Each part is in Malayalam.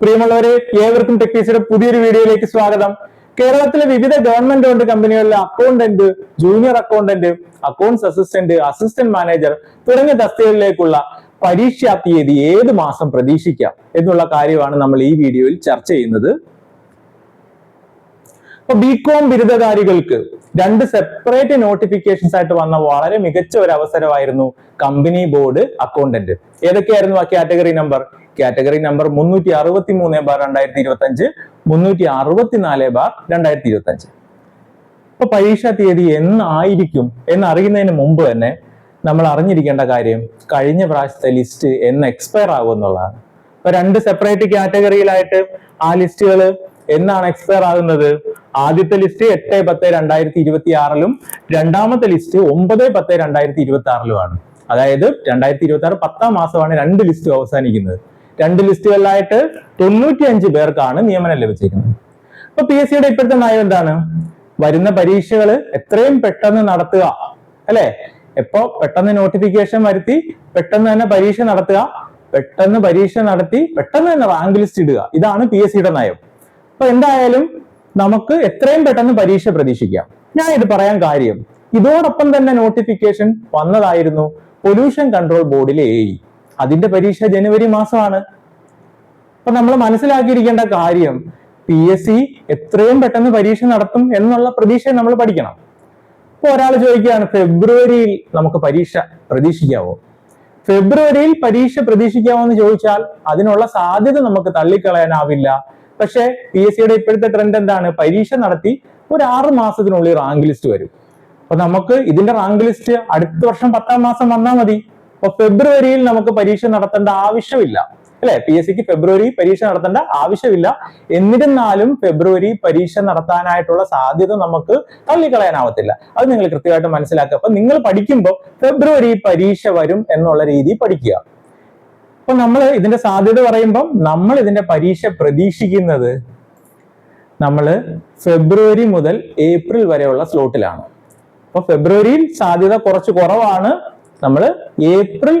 പ്രിയമുള്ളവരെ ഏവർക്കും ടെക്നീസിയുടെ പുതിയൊരു വീഡിയോയിലേക്ക് സ്വാഗതം. കേരളത്തിലെ വിവിധ government owned കമ്പനികളിലെ accountant junior accountant accounts assistant assistant manager തുടങ്ങിയ തസ്തികകളിലേക്കുള്ള പരീക്ഷാ തീയതി ഏത് മാസം പ്രതീക്ഷിക്കാം എന്നുള്ള കാര്യമാണ് നമ്മൾ ഈ വീഡിയോയിൽ ചർച്ച ചെയ്യുന്നത്. അപ്പൊ ബികോം ബിരുദധാരികൾക്ക് രണ്ട് സെപ്പറേറ്റ് നോട്ടിഫിക്കേഷൻസ് ആയിട്ട് വന്ന വളരെ മികച്ച ഒരു അവസരമായിരുന്നു കമ്പനി ബോർഡ് അക്കൗണ്ടന്റ് ഏതൊക്കെയായിരുന്നു ആ കാറ്റഗറി നമ്പർ കാറ്റഗറി നമ്പർ മുന്നൂറ്റി അറുപത്തി മൂന്ന് ബാർ രണ്ടായിരത്തി ഇരുപത്തി അഞ്ച് മുന്നൂറ്റി അറുപത്തിനാല് ബാർ രണ്ടായിരത്തി ഇരുപത്തി അഞ്ച് ഇപ്പൊ പരീക്ഷാ തീയതി എന്നായിരിക്കും എന്നറിയുന്നതിന് മുമ്പ് തന്നെ നമ്മൾ അറിഞ്ഞിരിക്കേണ്ട കാര്യം കഴിഞ്ഞ പ്രാവശ്യത്തെ ലിസ്റ്റ് എന്ന് എക്സ്പയർ ആകും എന്നുള്ളതാണ്. ഇപ്പൊ രണ്ട് സെപ്പറേറ്റ് കാറ്റഗറിയിലായിട്ട് ആ ലിസ്റ്റുകൾ എന്നാണ് എക്സ്പയർ ആകുന്നത്? ആദ്യത്തെ ലിസ്റ്റ് എട്ട് പത്ത് രണ്ടായിരത്തി ഇരുപത്തി ആറിലും രണ്ടാമത്തെ ലിസ്റ്റ് ഒമ്പത് പത്ത് രണ്ടായിരത്തി ഇരുപത്തി ആറിലുമാണ് അതായത് രണ്ടായിരത്തി ഇരുപത്തി ആറ് പത്താം മാസമാണ് രണ്ട് ലിസ്റ്റും അവസാനിക്കുന്നത്. രണ്ട് ലിസ്റ്റുകളിലായിട്ട് തൊണ്ണൂറ്റി അഞ്ച് പേർക്കാണ് നിയമനം ലഭിച്ചിരിക്കുന്നത്. അപ്പൊ പി എസ് സിയുടെ ഇപ്പോഴത്തെ നയം എന്താണ്? വരുന്ന പരീക്ഷകൾ എത്രയും പെട്ടെന്ന് നടത്തുക അല്ലെ? എപ്പോ പെട്ടെന്ന് നോട്ടിഫിക്കേഷൻ വരുത്തി പെട്ടെന്ന് തന്നെ പരീക്ഷ നടത്തുക പെട്ടെന്ന് പരീക്ഷ നടത്തി പെട്ടെന്ന് തന്നെ റാങ്ക് ലിസ്റ്റ് ഇടുക. ഇതാണ് പി എസ് സിയുടെ നയം. അപ്പൊ എന്തായാലും നമുക്ക് എത്രയും പെട്ടെന്ന് പരീക്ഷ പ്രതീക്ഷിക്കാം. ഞാൻ ഇത് പറയാൻ കാര്യം ഇതോടൊപ്പം തന്നെ നോട്ടിഫിക്കേഷൻ വന്നതായിരുന്നു പൊല്യൂഷൻ കൺട്രോൾ ബോർഡിലെ എ അതിന്റെ പരീക്ഷ ജനുവരി മാസമാണ്. അപ്പൊ നമ്മൾ മനസ്സിലാക്കിയിരിക്കേണ്ട കാര്യം പി എസ് സി എത്രയും പെട്ടെന്ന് പരീക്ഷ നടത്തും എന്നുള്ള പ്രതീക്ഷ നമ്മൾ പഠിക്കണം. ഇപ്പൊ ഒരാൾ ചോദിക്കുകയാണ് ഫെബ്രുവരിയിൽ നമുക്ക് പരീക്ഷ പ്രതീക്ഷിക്കാവോ? ഫെബ്രുവരിയിൽ പരീക്ഷ പ്രതീക്ഷിക്കാമോ എന്ന് ചോദിച്ചാൽ അതിനുള്ള സാധ്യത നമുക്ക് തള്ളിക്കളയാനാവില്ല. പക്ഷേ പി എസ് സിയുടെ ഇപ്പോഴത്തെ ട്രെൻഡ് എന്താണ്? പരീക്ഷ നടത്തി ഒരു ആറ് മാസത്തിനുള്ളിൽ റാങ്ക് ലിസ്റ്റ് വരും. അപ്പൊ നമുക്ക് ഇതിന്റെ റാങ്ക് ലിസ്റ്റ് അടുത്ത വർഷം പത്താം മാസം വന്നാൽ മതി. അപ്പൊ ഫെബ്രുവരിയിൽ നമുക്ക് പരീക്ഷ നടത്തേണ്ട ആവശ്യമില്ല. അല്ലെ? പി എസ് സിക്ക് ഫെബ്രുവരി പരീക്ഷ നടത്തേണ്ട ആവശ്യമില്ല. എന്നിരുന്നാലും ഫെബ്രുവരി പരീക്ഷ നടത്താനായിട്ടുള്ള സാധ്യത നമുക്ക് തള്ളിക്കളയാനാവത്തില്ല. അത് നിങ്ങൾ കൃത്യമായിട്ട് മനസ്സിലാക്കുക. അപ്പൊ നിങ്ങൾ പഠിക്കുമ്പോൾ ഫെബ്രുവരി പരീക്ഷ വരും എന്നുള്ള രീതി പഠിക്കുക. അപ്പൊ നമ്മൾ ഇതിന്റെ സാധ്യത പറയുമ്പോൾ നമ്മൾ ഇതിന്റെ പരീക്ഷ പ്രതീക്ഷിക്കുന്നത് നമ്മൾ ഫെബ്രുവരി മുതൽ ഏപ്രിൽ വരെയുള്ള സ്ലോട്ടിലാണ്. അപ്പൊ ഫെബ്രുവരിയിൽ സാധ്യത കുറച്ച് കുറവാണ്. നമ്മൾ ഏപ്രിൽ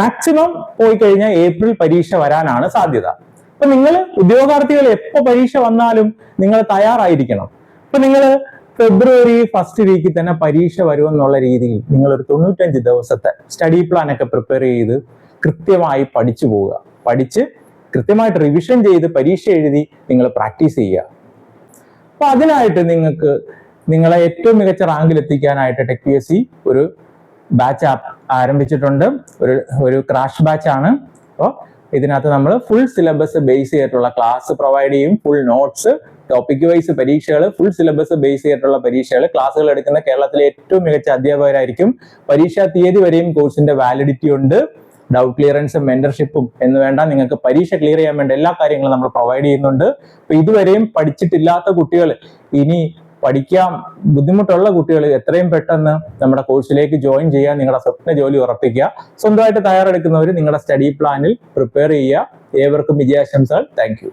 മാക്സിമം പോയി കഴിഞ്ഞാൽ ഏപ്രിൽ പരീക്ഷ വരാനാണ് സാധ്യത. അപ്പൊ നിങ്ങൾ ഉദ്യോഗാർത്ഥികൾ എപ്പോ പരീക്ഷ വന്നാലും നിങ്ങൾ തയ്യാറായിരിക്കണം. അപ്പൊ നിങ്ങൾ ഫെബ്രുവരി ഫസ്റ്റ് വീക്കിൽ തന്നെ പരീക്ഷ വരുമെന്നുള്ള രീതിയിൽ നിങ്ങൾ ഒരു തൊണ്ണൂറ്റഞ്ച് ദിവസത്തെ സ്റ്റഡി പ്ലാൻ ഒക്കെ പ്രിപ്പയർ ചെയ്ത് കൃത്യമായി പഠിച്ചു പോവുക. പഠിച്ച് കൃത്യമായിട്ട് റിവിഷൻ ചെയ്ത് പരീക്ഷ എഴുതി നിങ്ങൾ പ്രാക്ടീസ് ചെയ്യുക. അപ്പൊ അതിനായിട്ട് നിങ്ങൾക്ക് നിങ്ങളെ ഏറ്റവും മികച്ച റാങ്കിൽ എത്തിക്കാനായിട്ട് ടെക് പി എസ് സി ഒരു ബാച്ച് ആരംഭിച്ചിട്ടുണ്ട്. ഒരു ഒരു ക്രാഷ് ബാച്ച് ആണ്. അപ്പോൾ ഇതിനകത്ത് നമ്മൾ ഫുൾ സിലബസ് ബേസ് ചെയ്തിട്ടുള്ള ക്ലാസ് പ്രൊവൈഡ് ചെയ്യും. ഫുൾ നോട്ട്സ് ടോപ്പിക് വൈസ് പരീക്ഷകൾ ഫുൾ സിലബസ് ബേസ് ചെയ്തിട്ടുള്ള പരീക്ഷകൾ ക്ലാസ്സുകൾ എടുക്കുന്ന കേരളത്തിലെ ഏറ്റവും മികച്ച അധ്യാപകരായിരിക്കും. പരീക്ഷാ തീയതി വരെയും കോഴ്സിന്റെ വാലിഡിറ്റി ഉണ്ട്. ഡൗട്ട് ക്ലിയറൻസും മെന്റർഷിപ്പും എന്ന് വേണ്ട നിങ്ങൾക്ക് പരീക്ഷ ക്ലിയർ ചെയ്യാൻ വേണ്ട എല്ലാ കാര്യങ്ങളും നമ്മൾ പ്രൊവൈഡ് ചെയ്യുന്നുണ്ട്. ഇതുവരെയും പഠിച്ചിട്ടില്ലാത്ത കുട്ടികൾ ഇനി പഠിക്കാൻ ബുദ്ധിമുട്ടുള്ള കുട്ടികൾ എത്രയും പെട്ടെന്ന് നമ്മുടെ കോഴ്സിലേക്ക് ജോയിൻ ചെയ്യാൻ നിങ്ങളുടെ സ്വപ്ന ജോലി ഉറപ്പിക്കുക. സ്വന്തമായിട്ട് തയ്യാറെടുക്കുന്നവർ നിങ്ങളുടെ സ്റ്റഡി പ്ലാനിൽ പ്രിപ്പയർ ചെയ്യുക. ഏവർക്കും വിജയാശംസകൾ. താങ്ക്